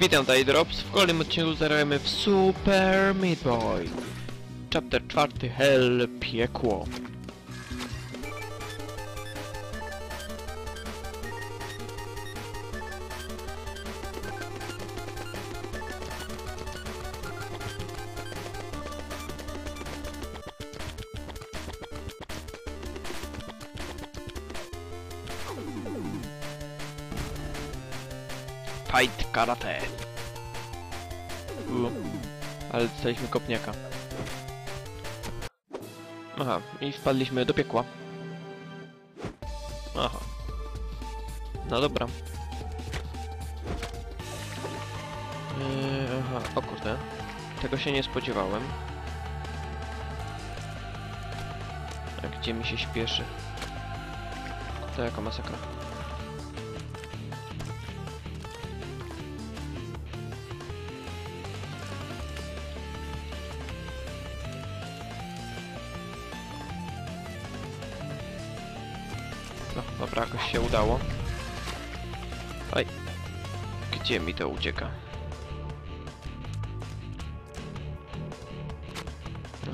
Witam Drops. W kolejnym odcinku zagrajemy w Super Meat Boy. Chapter 4 Hell Piekło. Karate. Ale dostaliśmy kopniaka. Aha, i wpadliśmy do piekła. Aha. No dobra. Yy, aha, o kurde. Tego się nie spodziewałem. A gdzie mi się śpieszy? To jaka masakra. Dobra, jakoś się udało. Oj. Gdzie mi to ucieka?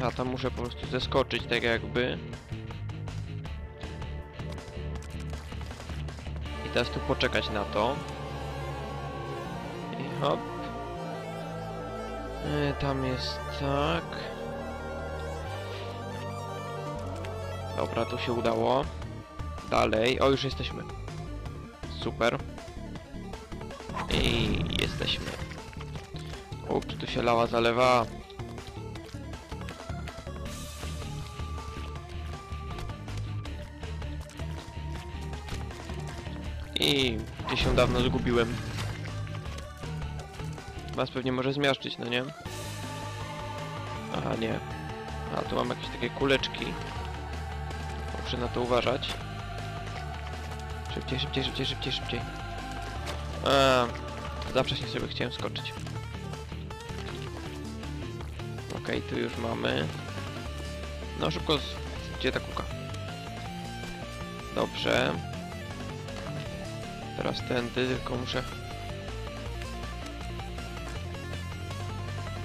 A tam muszę po prostu zeskoczyć tak jakby. I teraz tu poczekać na to. I hop. E, tam jest tak. Dobra, tu się udało. Dalej. O, już jesteśmy. Super. I jesteśmy. Ups, tu się lała zalewa. I gdzieś się dawno zgubiłem. Was pewnie może zmiażdżyć, no nie? Aha, nie. A, tu mam jakieś takie kuleczki. Muszę na to uważać. Szybciej, szybciej, szybciej, szybciej, szybciej. A, za wcześnie sobie chciałem skoczyć. Okej, tu już mamy. No szybko, z... gdzie ta kuka? Dobrze. Teraz tędy, tylko muszę...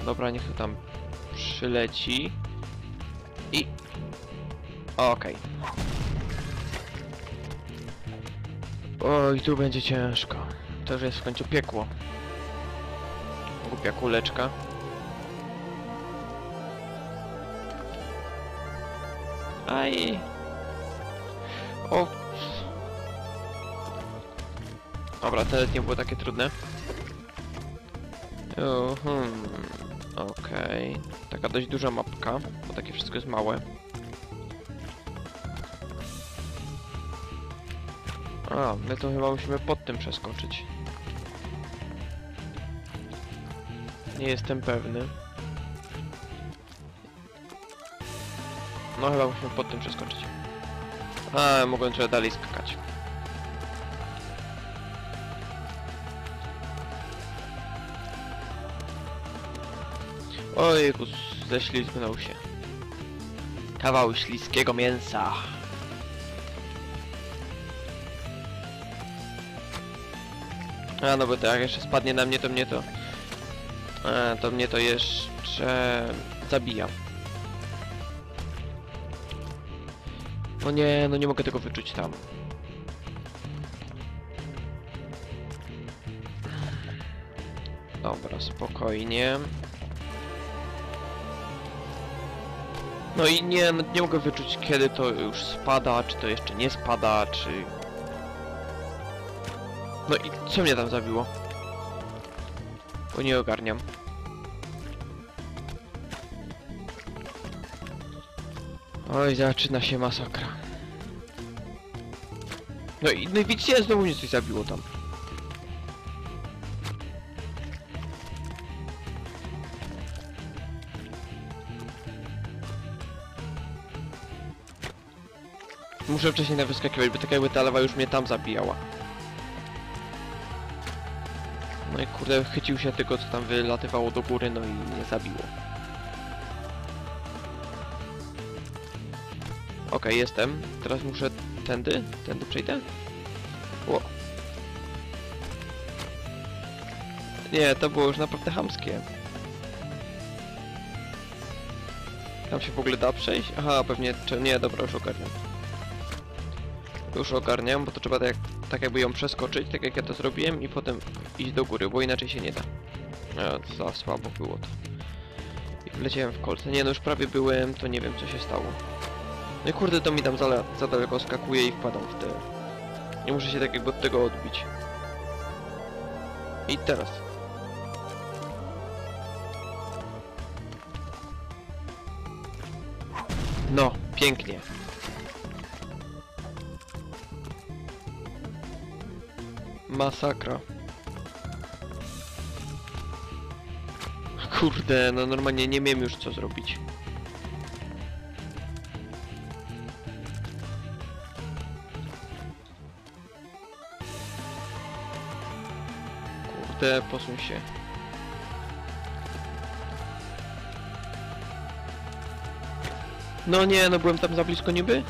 Dobra, niech to tam przyleci. I... Okej. Oj, tu będzie ciężko. To już jest w końcu piekło. Głupia kuleczka. Aj. O. Dobra, te nie było takie trudne. Okej. Taka dość duża mapka, bo takie wszystko jest małe. A, my to chyba musimy pod tym przeskoczyć. Nie jestem pewny. No chyba musimy pod tym przeskoczyć. A, mogłem trochę dalej skakać. Ojku, ześlizgnął się. Kawał śliskiego mięsa. A no bo to jak jeszcze spadnie na mnie, to mnie to... A, to mnie to jeszcze... zabija. O nie, no nie mogę tego wyczuć tam. Dobra, spokojnie. No i nie, no nie mogę wyczuć kiedy to już spada, czy to jeszcze nie spada, czy... No i co mnie tam zabiło? Bo nie ogarniam. Oj, zaczyna się masakra. No i, no i widzicie, znowu mnie coś zabiło tam. Muszę wcześniej tam wyskakiwać, bo tak jakby ta lawa już mnie tam zabijała. No i kurde, chycił się tego, co tam wylatywało do góry, no i mnie zabiło. Okej, jestem. Teraz muszę tędy? Tędy przejdę? Ło. Nie, to było już naprawdę hamskie. Tam się w ogóle da przejść? Aha, pewnie... Czy... Nie, dobra, już ogarniam. Już ogarniam, bo to trzeba tak, tak jakby ją przeskoczyć, tak jak ja to zrobiłem i potem iść do góry, bo inaczej się nie da. E, za słabo było to. I wleciałem w kolce. Nie no, już prawie byłem, to nie wiem co się stało. No i kurde, to mi tam za, za daleko skakuje i wpadam w te... Nie muszę się tak jakby od tego odbić. I teraz. No, pięknie. Masakra. Kurde, no normalnie nie wiem już co zrobić. Kurde, posuń się. No nie, no byłem tam za blisko niby?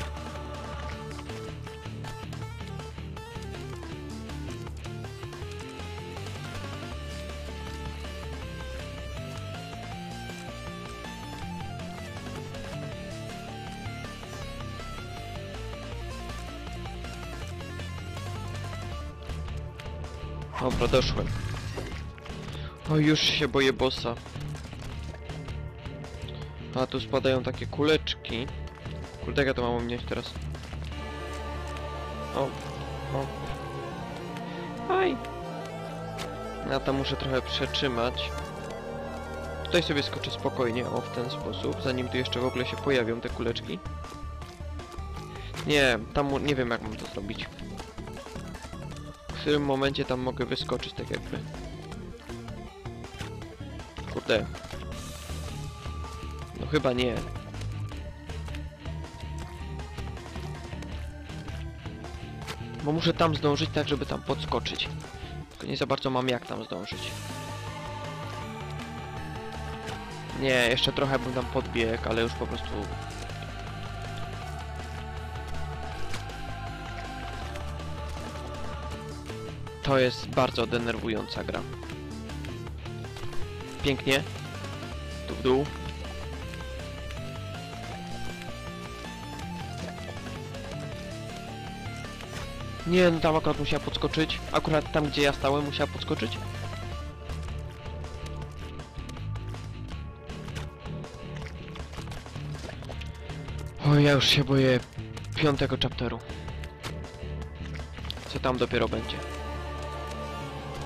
Doszłem. O, już się boję bossa. A tu spadają takie kuleczki. Ja to mam ominąć teraz? O, o. Aj! Ja tam muszę trochę przetrzymać. Tutaj sobie skoczę spokojnie, o, w ten sposób, zanim tu jeszcze w ogóle się pojawią te kuleczki. Nie, tam nie wiem jak mam to zrobić. Którym momencie tam mogę wyskoczyć tak jakby. Kurde. No chyba nie. Bo muszę tam zdążyć tak, żeby tam podskoczyć. Tylko nie za bardzo mam jak tam zdążyć. Nie, jeszcze trochę bym tam podbiegł, ale już po prostu... To jest bardzo denerwująca gra. Pięknie. Tu w dół. Nie, no tam akurat musiała podskoczyć. Akurat tam, gdzie ja stałem, musiała podskoczyć. O, ja już się boję piątego chapteru. Co tam dopiero będzie.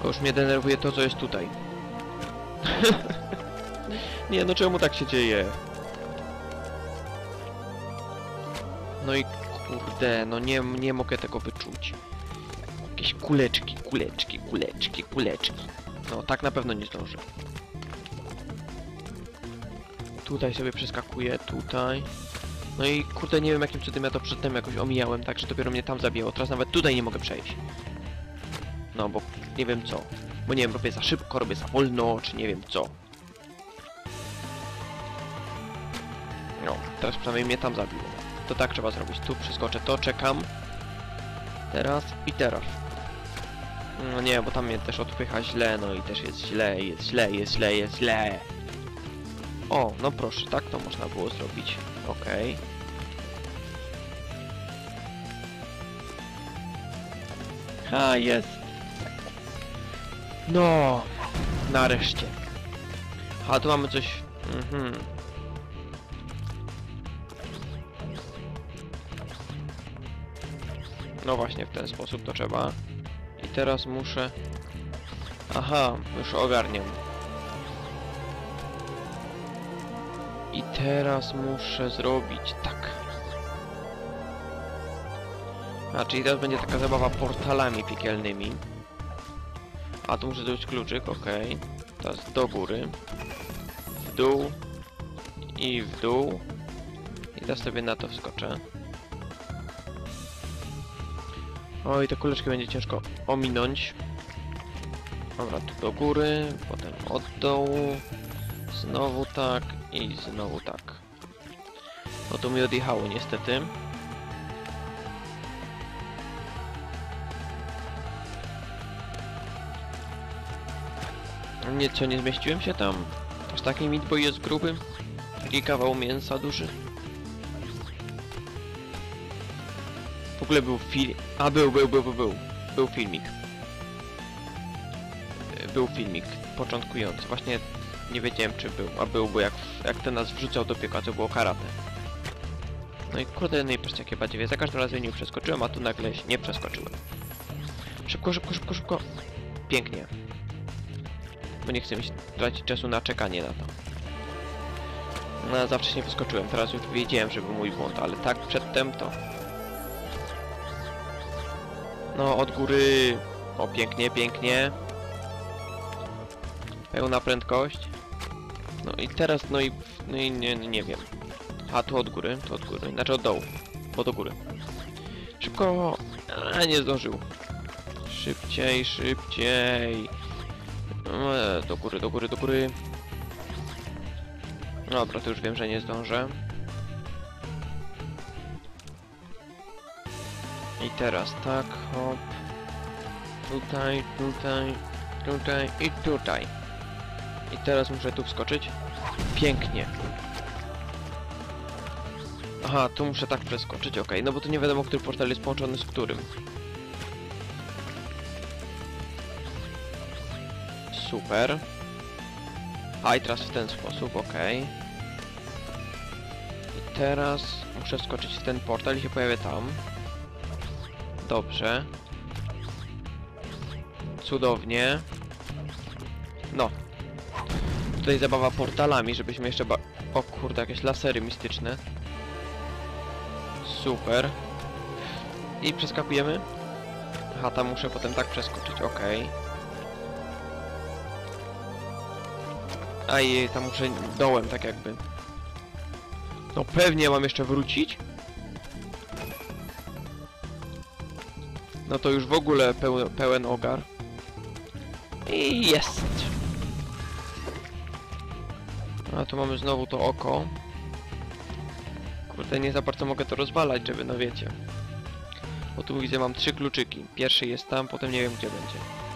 Bo już mnie denerwuje to, co jest tutaj. Nie, no czemu tak się dzieje? No i kurde, no nie, nie mogę tego wyczuć. Jakieś kuleczki, kuleczki, kuleczki, kuleczki. No, tak na pewno nie zdążę. Tutaj sobie przeskakuję, tutaj. No i kurde, nie wiem jakim cudem ja to przedtem jakoś omijałem, tak że dopiero mnie tam zabijało. Teraz nawet tutaj nie mogę przejść. No, bo nie wiem co. Bo nie wiem, robię za szybko, robię za wolno, czy nie wiem co. No, teraz przynajmniej mnie tam zabiło. To tak trzeba zrobić. Tu przeskoczę to, czekam. Teraz i teraz. No nie, bo tam mnie też odpycha źle, no i też jest źle, jest źle, jest źle, jest źle. O, no proszę, tak to można było zrobić. Okej. A, jest. No, nareszcie. A tu mamy coś... Mhm. No właśnie, w ten sposób to trzeba. I teraz muszę... Aha, już ogarniam. I teraz muszę zrobić tak. A, czyli teraz będzie taka zabawa portalami piekielnymi. A, tu muszę zrobić kluczyk, okej. Teraz do góry. W dół. I w dół. I teraz sobie na to wskoczę. Oj, te kuleczki będzie ciężko ominąć. Dobra, tu do góry, potem od dołu. Znowu tak i znowu tak. No to mi odjechało niestety. Nie, co, nie zmieściłem się tam? Aż taki meat boy jest gruby? Taki kawał mięsa duży? W ogóle był film... A, był, był, był, był, był. Był filmik. E, Był filmik początkujący. Właśnie nie wiedziałem czy był, a był, bo jak, jak ten nas wrzucał do piekła, to było karate. No i kurde, no i jakie badziewie. Za każdym razem nie przeskoczyłem, a tu nagle nie przeskoczyłem. Szybko, szybko, szybko, szybko. Pięknie. Bo nie chcę mi tracić czasu na czekanie na to. No, zawsze nie wyskoczyłem. Teraz już wiedziałem, że był mój błąd, ale tak przedtem to... No, od góry... O, pięknie, pięknie. Pełna prędkość. No i teraz, no i... No i nie, nie wiem. A, tu od góry, tu od góry. Znaczy od dołu. Bo do góry. Szybko! A, nie zdążył. Szybciej, szybciej. Eee, Do góry, do góry, do góry. Dobra, to już wiem, że nie zdążę. I teraz tak, hop. Tutaj, tutaj, tutaj i tutaj. I teraz muszę tu wskoczyć. Pięknie. Aha, tu muszę tak przeskoczyć, okej. No bo tu nie wiadomo, który portal jest połączony z którym. Super. A i teraz w ten sposób, okej. I teraz muszę wskoczyć w ten portal i się pojawię tam. Dobrze. Cudownie. No. Tutaj zabawa portalami, żebyśmy jeszcze ba... O kurde, jakieś lasery mistyczne. Super. I przeskakujemy. Aha, tam muszę potem tak przeskoczyć, okej. A i tam muszę dołem, tak jakby. No pewnie mam jeszcze wrócić. No to już w ogóle peł pełen ogar. I jest. A tu mamy znowu to oko. Kurde, nie za bardzo mogę to rozwalać, żeby no wiecie. Bo tu widzę mam trzy kluczyki. Pierwszy jest tam, potem nie wiem gdzie będzie.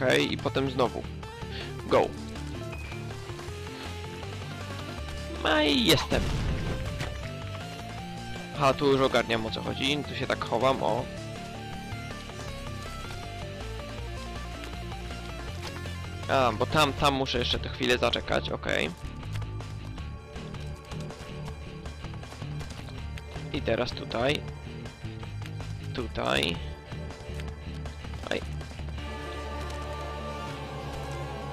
Okej, i potem znowu. Go. No i jestem. A, tu już ogarniam o co chodzi. Tu się tak chowam, o. A, bo tam, tam muszę jeszcze tę chwilę zaczekać, okej. I teraz tutaj. Tutaj.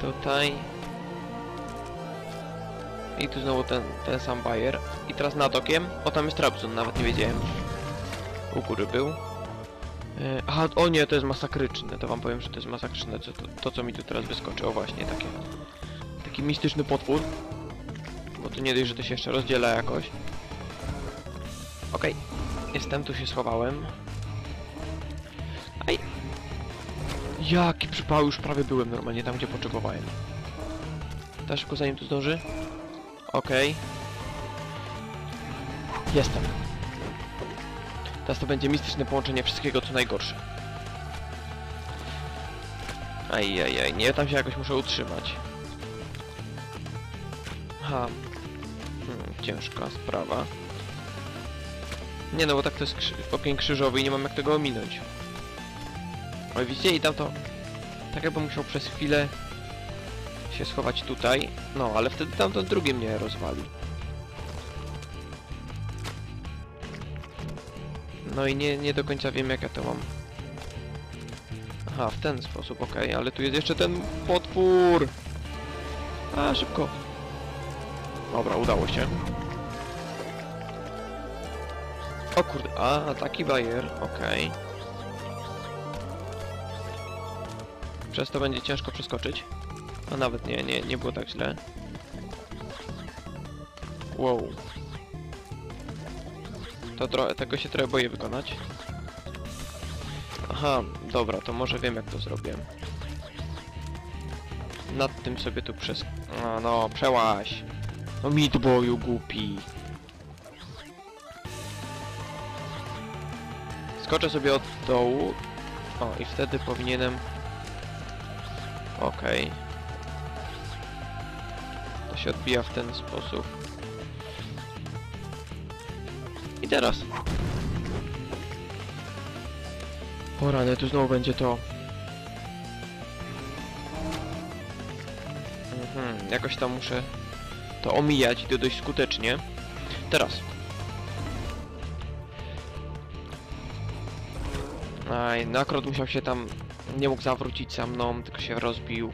Tutaj. I tu znowu ten, ten sam bajer. I teraz nad okiem. O, tam jest Trabzon, nawet nie wiedziałem. U góry był. E, Aha, o nie, to jest masakryczne. To wam powiem, że to jest masakryczne. To, to, to co mi tu teraz wyskoczy. O właśnie, takie. Taki mistyczny potwór. Bo tu nie dość, że to się jeszcze rozdziela jakoś. Okej. Jestem, tu się schowałem. Jaki przypał, już prawie byłem normalnie tam, gdzie potrzebowałem. Ta szybko zanim tu zdąży. Okej. Jestem. Teraz to będzie mistyczne połączenie wszystkiego, co najgorsze. Ajajaj, nie, tam się jakoś muszę utrzymać. Ha. Hmm, ciężka sprawa. Nie no, bo tak to jest krzy ogień krzyżowy i nie mam jak tego ominąć. Ale widzicie, i tam to... Tak jakbym musiał przez chwilę się schować tutaj. No, ale wtedy tamto drugie mnie rozwali. No i nie, nie do końca wiem jak ja to mam. Aha, w ten sposób, okej, ale tu jest jeszcze ten potwór! A, szybko! Dobra, udało się. O kurde, a, taki bajer, okej. Przez to będzie ciężko przeskoczyć. A nawet nie, nie, nie było tak źle. Wow. To trochę, tego się trochę boję wykonać. Aha, dobra, to może wiem jak to zrobię. Nad tym sobie tu przez... A, no, przełaź. No Meatboyu głupi. Skoczę sobie od dołu. O, i wtedy powinienem... Okej. To się odbija w ten sposób. I teraz. O rany, tu znowu będzie to. Mhm, jakoś tam muszę to omijać i to dość skutecznie. Teraz. Aj, nakrot musiał się tam... Nie mógł zawrócić za mną, tylko się rozbił.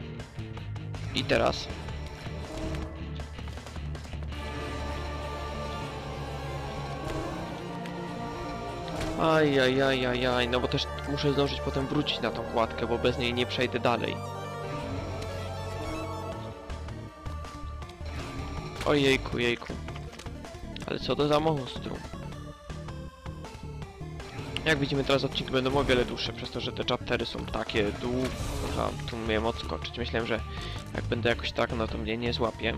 I teraz. Aj, aj, aj, aj, aj, no bo też muszę zdążyć potem wrócić na tą kładkę, bo bez niej nie przejdę dalej. Ojejku, jejku. Ale co to za monstrum? Jak widzimy teraz odcinki będą o wiele dłuższe, przez to, że te chaptery są takie długie. Aha, tu miałem odskoczyć. Myślałem, że jak będę jakoś tak, no to mnie nie złapie.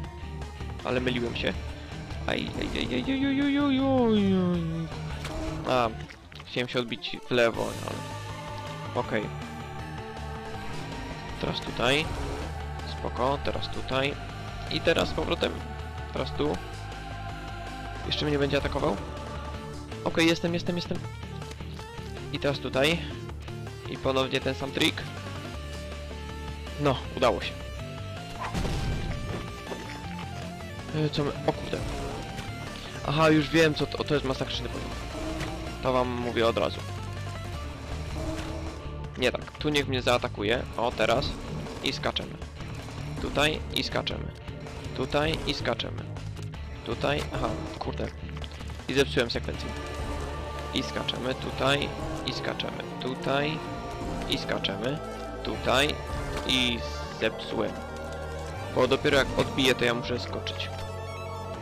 Ale myliłem się. Aj, aj, aj, aj. A, chciałem się odbić w lewo, ale... Okej. Teraz tutaj. Spoko, teraz tutaj. I teraz z powrotem. Teraz tu. Jeszcze mnie będzie atakował? Okej, jestem, jestem, jestem. I teraz tutaj. I ponownie ten sam trik. No, udało się. E, Co my... O kurde. Aha, już wiem co to... To jest masakryczny poziom. To wam mówię od razu. Nie tak. Tu niech mnie zaatakuje. O, teraz. I skaczemy. Tutaj i skaczemy. Tutaj i skaczemy. Tutaj. Aha, kurde. I zepsułem sekwencję. I skaczemy tutaj. I skaczemy tutaj. I skaczemy tutaj. I zepsułem. Bo dopiero jak odbiję, to ja muszę skoczyć.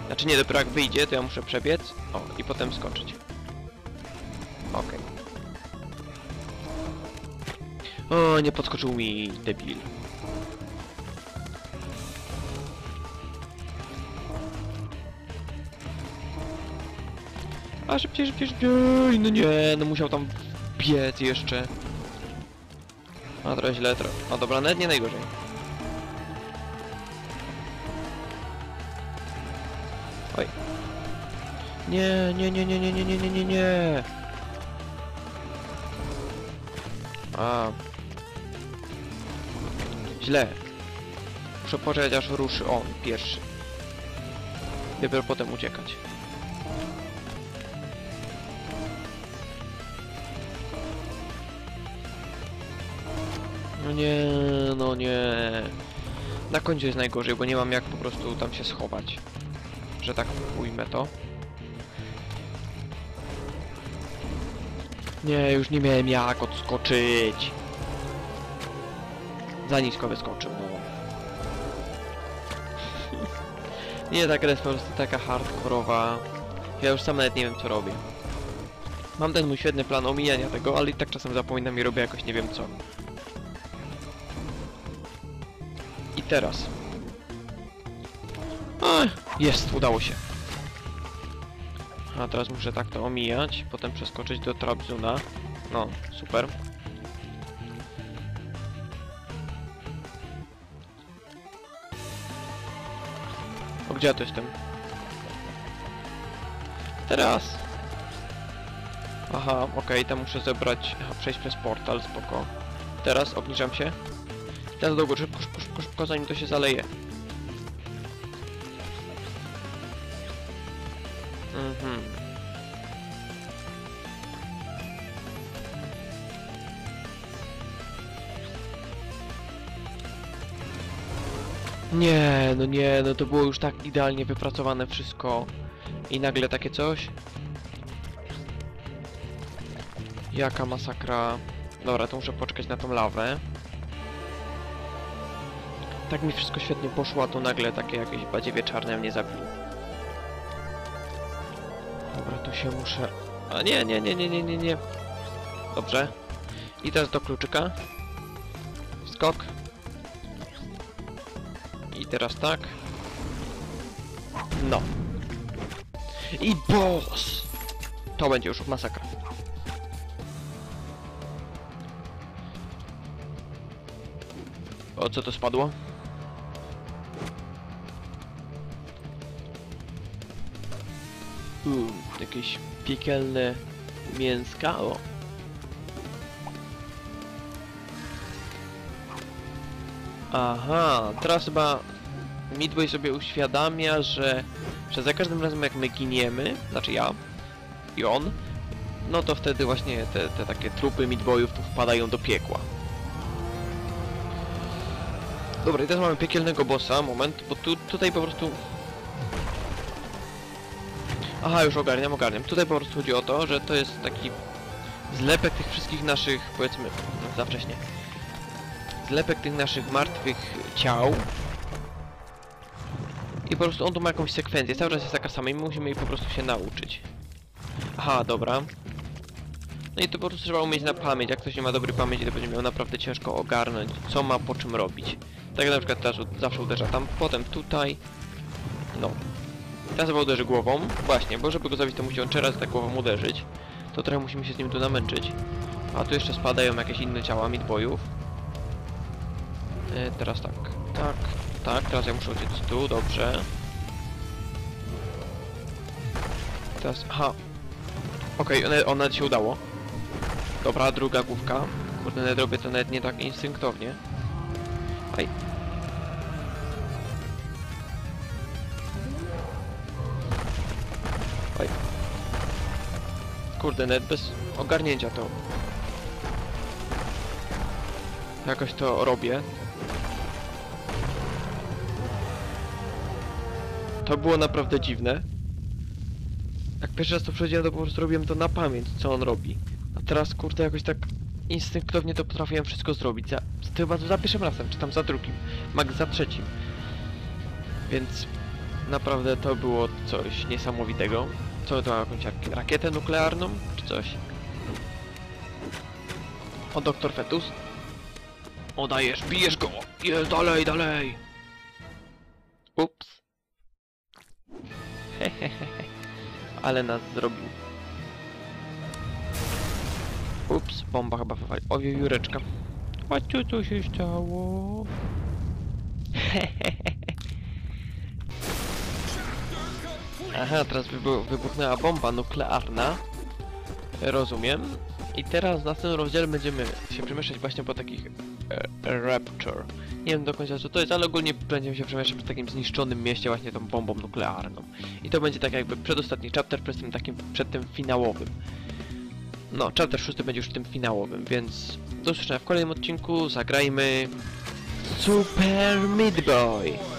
Znaczy nie, dopiero jak wyjdzie, to ja muszę przebiec. O, i potem skoczyć. Okej. O, nie podskoczył mi debil. A szybciej, szybciej, szybciej! No nie, no musiał tam biec jeszcze. A trochę źle, trochę. A dobra, nawet nie najgorzej. Oj. Nie, nie, nie, nie, nie, nie, nie, nie, nie, nie. A. Źle. Muszę poczekać aż ruszy on pierwszy. Dopiero potem uciekać. No nie, no nie. Na końcu jest najgorzej, bo nie mam jak po prostu tam się schować. Że tak ujmę to. Nie, już nie miałem jak odskoczyć. Za nisko wyskoczył, no. nie, ta jest po prostu taka hardkorowa. Ja już sam nawet nie wiem co robię. Mam ten mój świetny plan omijania tego, ale i tak czasem zapominam i robię jakoś nie wiem co. teraz. A, jest, udało się. A teraz muszę tak to omijać, potem przeskoczyć do Trabzuna. No, super. O, gdzie ja tu jestem? Teraz. Aha, okej, tam muszę zebrać... Aha, przejść przez portal, spoko. Teraz obniżam się. Teraz do góry, szybko, zanim to się zaleje. Mhm. Nie, no nie, no to było już tak idealnie wypracowane wszystko. I nagle takie coś. Jaka masakra. Dobra, to muszę poczekać na tą lawę. Tak mi wszystko świetnie poszło, a tu nagle takie jakieś badziewie czarne mnie zabiły. Dobra, tu się muszę... A nie, nie, nie, nie, nie, nie, nie. Dobrze. I teraz do kluczyka. Skok. I teraz tak. No. I boss! To będzie już masakra. O co to spadło? Jakieś piekielne mięska, o. Aha, teraz chyba Midway sobie uświadamia, że, że za każdym razem jak my giniemy, znaczy ja i on, no to wtedy właśnie te, te takie trupy Midwayów tu wpadają do piekła. Dobra, i teraz mamy piekielnego bossa, moment, bo tu, tutaj po prostu... Aha, już ogarniam, ogarniam. Tutaj po prostu chodzi o to, że to jest taki zlepek tych wszystkich naszych, powiedzmy, no, za wcześnie. Zlepek tych naszych martwych ciał. I po prostu on tu ma jakąś sekwencję, cały czas jest taka sama i my musimy jej po prostu się nauczyć. Aha, dobra. No i to po prostu trzeba umieć na pamięć, jak ktoś nie ma dobrej pamięci, to będzie miał naprawdę ciężko ogarnąć, co ma po czym robić. Tak na przykład teraz zawsze uderza tam, potem tutaj. No. Teraz chyba uderzy głową. Właśnie, bo żeby go zabić to musi on trzy razy tak głową uderzyć. To trochę musimy się z nim tu namęczyć. A tu jeszcze spadają jakieś inne ciała midboyów. E, teraz tak, tak, tak, teraz ja muszę uciec tu, dobrze. Teraz, aha. Okej, okay, ona się udało. Dobra, druga główka. Kurde, nawet robię to nawet nie tak instynktownie. Aj. Aj. Kurde, nawet bez ogarnięcia to. Jakoś to robię. To było naprawdę dziwne. Jak pierwszy raz to przechodziłem, to po prostu robiłem to na pamięć, co on robi. A teraz, kurde, jakoś tak instynktownie to potrafiłem wszystko zrobić. Za, chyba za pierwszym razem, czy tam za drugim. Max za trzecim. Więc naprawdę to było coś niesamowitego. Co to ma jakąś jak- rakietę nuklearną, czy coś? O, doktor Fetus? O, dajesz, bijesz go! Jest, dalej, dalej! Ups. Hehehe. Ale nas zrobił. Ups, bomba chyba wywali. O, jureczka. A co tu się stało? Aha, teraz wybu wybuchnęła bomba nuklearna. Rozumiem. I teraz w następnym rozdziale będziemy się przemieszczać właśnie po takich e, Rapture. Nie wiem do końca co to jest, ale ogólnie będziemy się przemieszczać po takim zniszczonym mieście właśnie tą bombą nuklearną. I to będzie tak jakby przedostatni chapter przed tym takim, przed tym finałowym. No, chapter 6 będzie już tym finałowym, więc do usłyszenia w kolejnym odcinku. Zagrajmy Super Meat Boy.